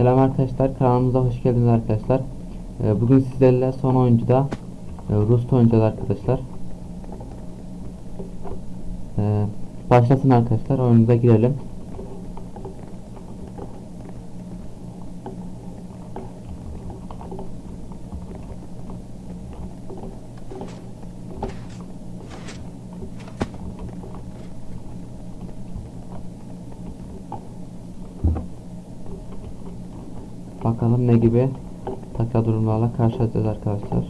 Selam arkadaşlar kanalımıza hoş geldiniz arkadaşlar. Ee, Bugün sizlerle son oyuncuda e, Rust oynayacağız arkadaşlar. Ee, Başlasın arkadaşlar oyunumuza girelim. Bakalım ne gibi takla durumlarla karşılaşacağız arkadaşlar.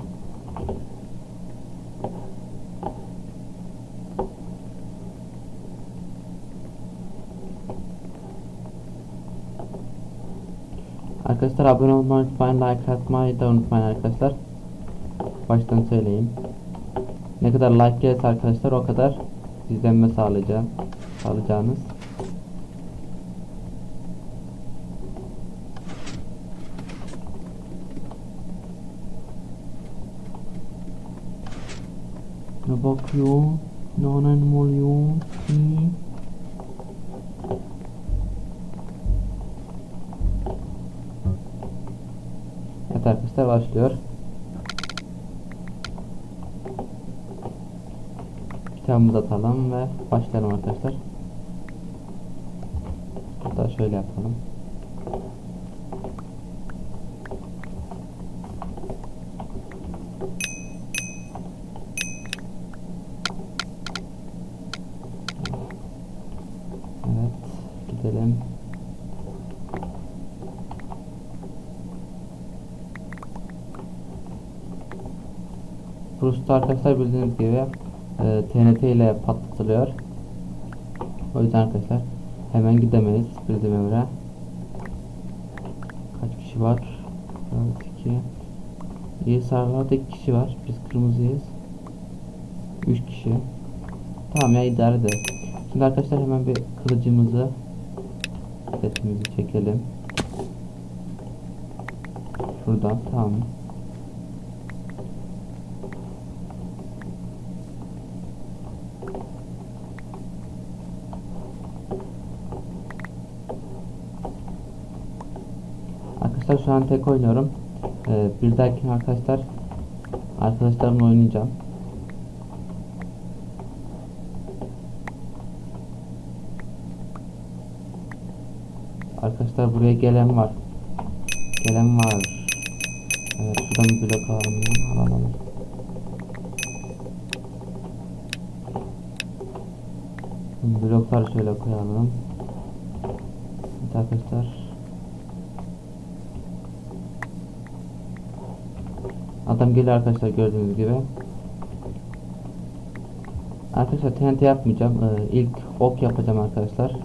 Arkadaşlar abone olmayı unutmayın, like atmayı da unutmayın arkadaşlar. Baştan söyleyeyim. Ne kadar like gelirse arkadaşlar o kadar izlenme sağlayacağım. Sağlayacağınız. Ne bakıyor? Ne annem oluyor? Hı? Evet arkadaşlar başlıyor. Kitabımızı atalım ve başlayalım arkadaşlar. Hatta şöyle yapalım. Evet, gidelim. Proust arkadaşlar bildiğiniz gibi e, TNT ile patlatılıyor. O yüzden arkadaşlar hemen gidemeyiz bildiğim emre. Kaç kişi var? 4, 2 İyi sarılarda 2 kişi var. Biz kırmızıyız. 3 kişi. Tamam ya idare eder. Şimdi arkadaşlar hemen bir kılıcımızı setimizi çekelim. Şuradan tamam. Arkadaşlar şu an tek oynuyorum. Ee, bir dahaki arkadaşlar arkadaşlarımla oynayacağım. Arkadaşlar buraya gelen var. Gelen var. Evet şuradan bir blok alalım. Alalım. Şimdi Blokları şöyle koyalım. Evet arkadaşlar. Adam geliyor arkadaşlar gördüğünüz gibi. Arkadaşlar TNT yapmayacağım. Ee, ilk ok yapacağım arkadaşlar.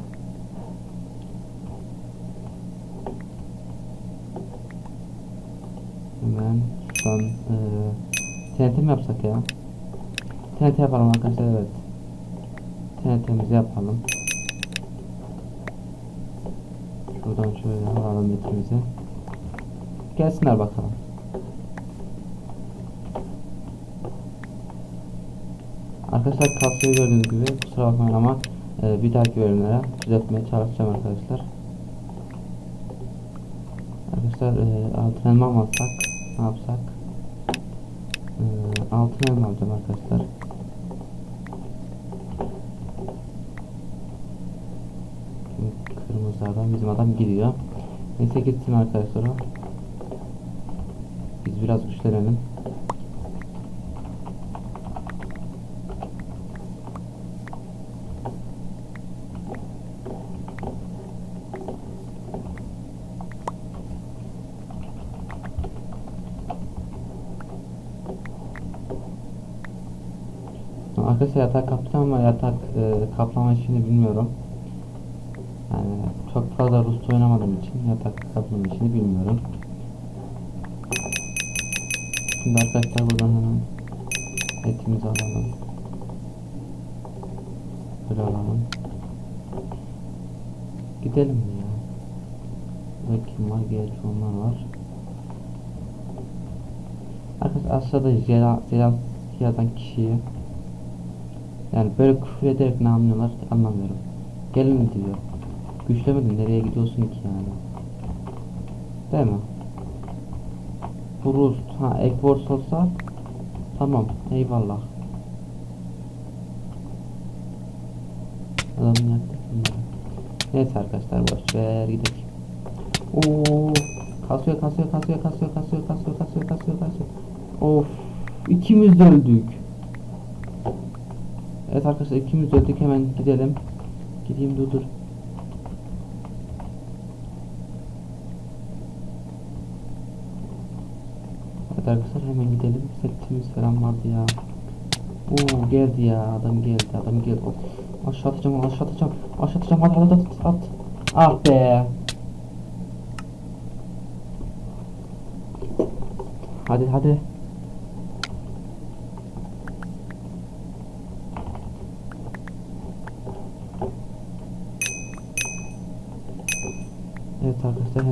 Hemen şuradan e, TNT mi yapsak ya? TNT yapalım arkadaşlar evet. TNT'mizi yapalım. Şuradan şöyle alalım metrimizi. Gelsinler bakalım. Arkadaşlar kasayı gördüğünüz gibi kusura bakmayın ama e, bir dahaki bölümlere düzeltmeye çalışacağım arkadaşlar. Arkadaşlar e, mı alsak? Ne yapsak? Altın elma alacağım arkadaşlar. Kırmızı adam bizim adam gidiyor. Neyse gitsin arkadaşlar. Biz biraz güçlenelim. Arkadaşlar yatak kaptım ama yatak e, kaplama işini bilmiyorum. Yani çok fazla Rust oynamadığım için yatak kaplama işini bilmiyorum. Şimdi arkadaşlar buradan hemen etimizi alalım. Böyle alalım. Gidelim ya? Burada kim var? Gerçi onlar var. Arkadaşlar aşağıda Zela Zelasya'dan kişiyi yani böyle küfür ederek ne anlıyorlar anlamıyorum. Gelin diyor. Güçlemedin nereye gidiyorsun ki yani. Değil mi? Brust. Ha Ekvors olsa tamam. Eyvallah. Adamın yaktık bunları. Neyse arkadaşlar boş ver gidelim. Oo kasıyor kasıyor kasıyor kasıyor kasıyor kasıyor kasıyor kasıyor kasıyor. Of ikimiz öldük. Evet arkadaşlar ikimiz öldük hemen gidelim. Gideyim dur dur. Evet arkadaşlar hemen gidelim. Setimiz falan vardı ya. Oo geldi ya adam geldi adam geldi. Of. Aşağı atacağım aşağı atacağım. Aşağı atacağım at at at at. Ah be. Hadi hadi. Evet arkadaşlar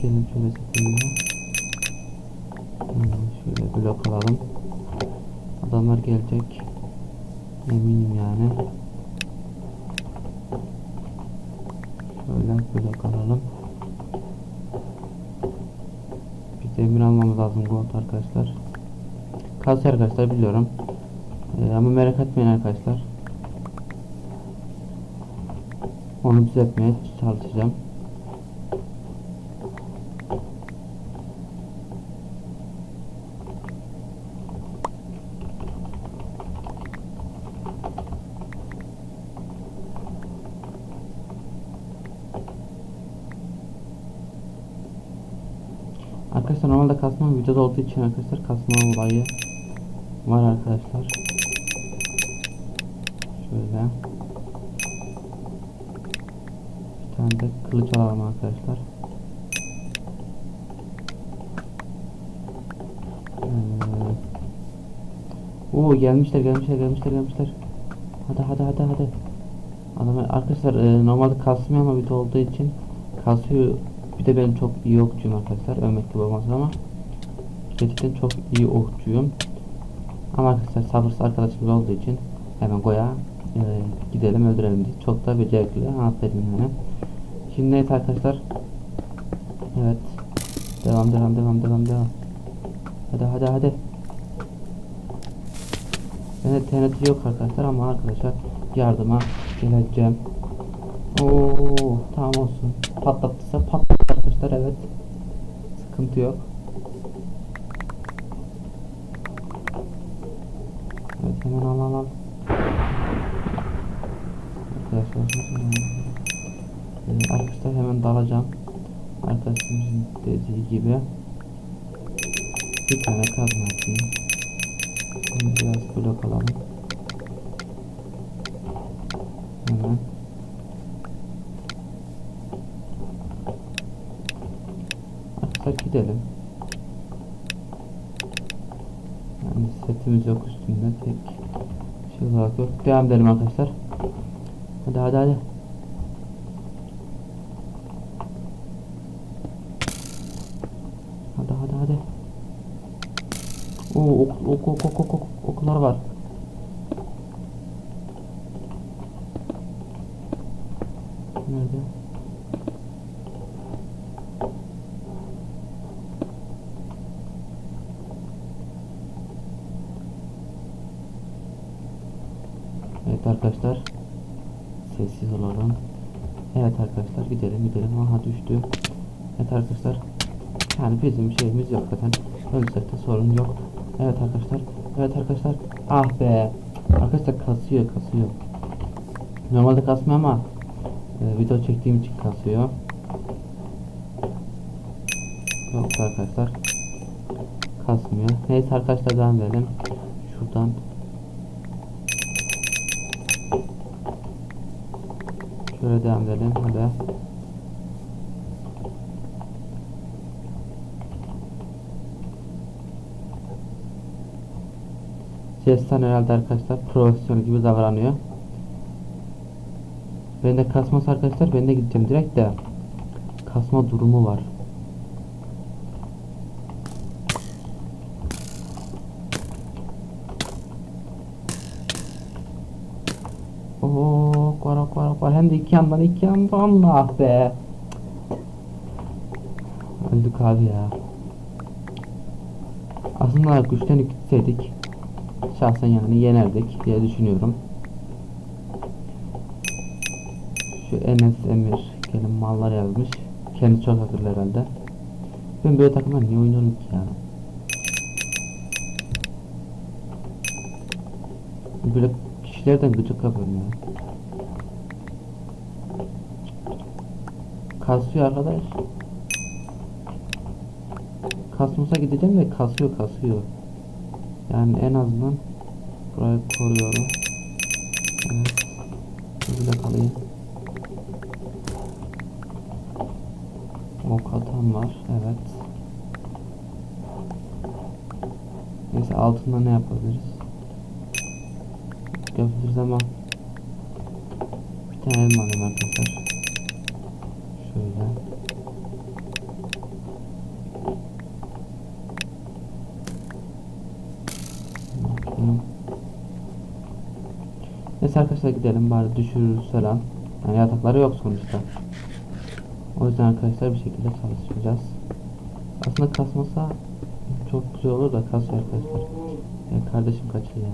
çekelim şöyle setini. Hmm, şöyle blok alalım. Adamlar gelecek. Eminim yani. Şöyle blok alalım. Bir demir almamız lazım gold arkadaşlar. Kasya arkadaşlar biliyorum. Ee, ama merak etmeyin arkadaşlar. Onu düzeltmeye çalışacağım. Arkadaşlar normalde kasma videoda olduğu için arkadaşlar kasma olayı var arkadaşlar. Şöyle. Bir tane de kılıç alalım arkadaşlar. Ee, Oo gelmişler gelmişler gelmişler gelmişler. Hadi hadi hadi hadi. Adamlar arkadaşlar e, normalde kasmıyor ama video olduğu için kasıyor. Bir de benim çok iyi okçuyum arkadaşlar. Gibi olmaz ama gerçekten çok iyi okçuyum. Ama arkadaşlar sabırsız arkadaşımız olduğu için hemen Goya e, gidelim öldürelim diye. Çok da becerikli. Aferin yani. Şimdi evet arkadaşlar. Evet. Devam devam devam devam devam. Hadi hadi hadi. Bende TNT yok arkadaşlar ama arkadaşlar yardıma geleceğim. Oo tamam olsun. Patlattıysa patlattı arkadaşlar evet. Sıkıntı yok. Evet hemen al al al. Arkadaşlar ee, arkadaşlar hemen dalacağım. Arkadaşımızın dediği gibi bir tane kazma atayım. Şimdi Biraz blok alalım. Hemen. Arkadaşlar gidelim. Yani setimiz yok üstünde tek şey olarak yok. Devam edelim arkadaşlar. Hadi hadi. Hadi hadi hadi. Oo ok ok ok ok ok, ok oklar var. Nerede? Evet arkadaşlar. Sessiz olalım. Evet arkadaşlar gidelim gidelim. Aha düştü. Evet arkadaşlar. Yani bizim şeyimiz yok zaten. De sorun yok. Evet arkadaşlar. Evet arkadaşlar. Ah be. Arkadaşlar kasıyor kasıyor. Normalde kasmıyor ama e, video çektiğim için kasıyor. Yok arkadaşlar. Kasmıyor. Neyse arkadaşlar devam edelim. Şuradan Şöyle devam edelim. Hadi. Sesten herhalde arkadaşlar profesyonel gibi davranıyor. Ben de kasması arkadaşlar ben de gideceğim direkt de kasma durumu var. Oo, var var var hem de iki yandan iki yandan ah be. Öldük abi ya. Aslında güçlenip gitseydik şahsen yani yenerdik diye düşünüyorum. Şu Enes Emir gelin mallar yazmış. Kendi çok akıllı herhalde. Ben böyle takımlar niye oynuyorum ki ya? Böyle kişilerden gıcık kapıyorum ya. Kasıyor arkadaş. Kasmasa gideceğim de kasıyor kasıyor. Yani en azından burayı koruyorum. Evet. Böyle kalayım. Ok atan var. Evet. Neyse altında ne yapabiliriz? Yapabiliriz ama bir tane elma arkadaşlar. Şöyle. Arkadaşlar gidelim bari düşürürüz falan. Yani yatakları yok sonuçta. O yüzden arkadaşlar bir şekilde çalışacağız. Aslında kasmasa çok güzel olur da kasıyor arkadaşlar. Ya kardeşim kaçıyor ya.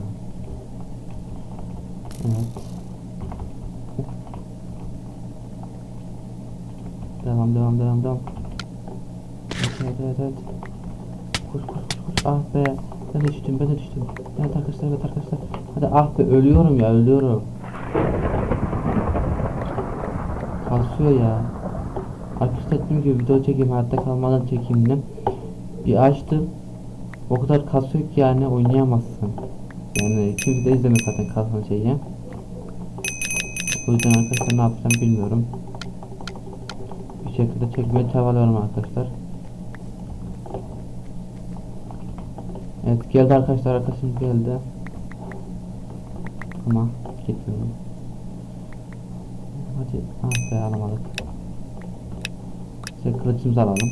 Evet. Devam devam devam devam. Evet evet. evet. Koş koş koş koş. Ah be. Ben de düştüm ben de düştüm. Evet arkadaşlar evet arkadaşlar. Hadi ah be ölüyorum ya ölüyorum. Kasıyor ya. Arkadaşlar dediğim gibi video çekeyim hayatta kalmadan çekeyim dedim. Bir açtım. O kadar kasıyor ki yani oynayamazsın. Yani kimse de izlemez zaten kasan şeyi. O yüzden arkadaşlar ne yapacağım bilmiyorum. Bir şekilde çekmeye çabalıyorum arkadaşlar. Evet geldi arkadaşlar arkadaşım geldi. Ama gitmiyorum. Hadi ah be alamadık. Kılıcımızı alalım.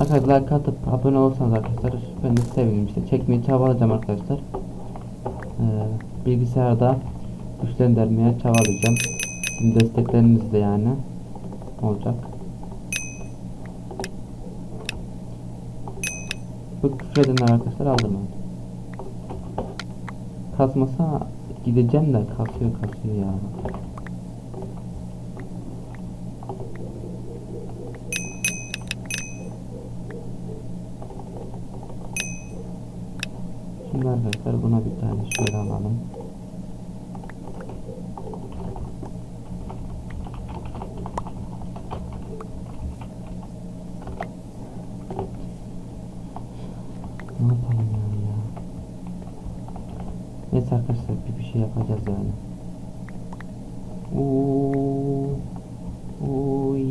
Arkadaşlar like atıp abone olursanız arkadaşlar ben de sevinirim işte çekmeyi çabalayacağım arkadaşlar. Ee, bilgisayarda güçlendirmeye çabalayacağım. Sizin destekleriniz de yani olacak. Bu küfür edenler arkadaşlar aldırmayın. Kasmasa gideceğim de kasıyor kasıyor ya. Şimdi arkadaşlar buna bir tane şöyle alalım. Ne yapalım yani ya? Neyse arkadaşlar bir, bir şey yapacağız yani. Oo, oy,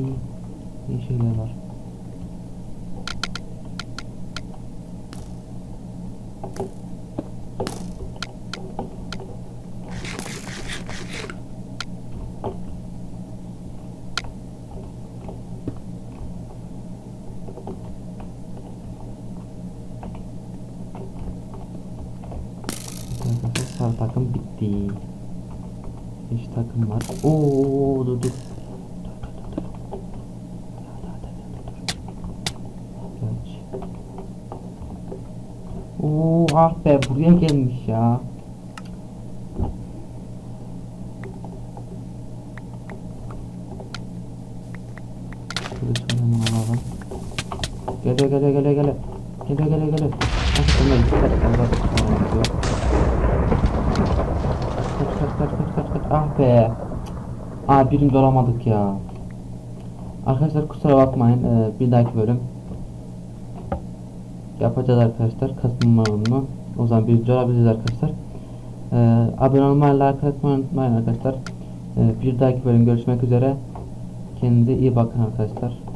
iyi şeyler var. Arkadaşlar sarı takım bitti. Yeşil takım var. Oo dur dur. Oo ah be buraya gelmiş ya. Kılıçını hemen alalım. Geliyor geliyor geliyor geliyor. Ah, Ömer dikkat et. Allah Allah. Kaç kaç kaç. Ah be. Aa birinci olamadık ya. Arkadaşlar kusura bakmayın. Ee, bir dahaki bölüm yapacağız arkadaşlar. Kasım ayında. O zaman birinci olabiliriz arkadaşlar. Ee, abone olmayı, like atmayı unutmayın arkadaşlar. Ee, bir dahaki bölüm görüşmek üzere. Kendinize iyi bakın arkadaşlar.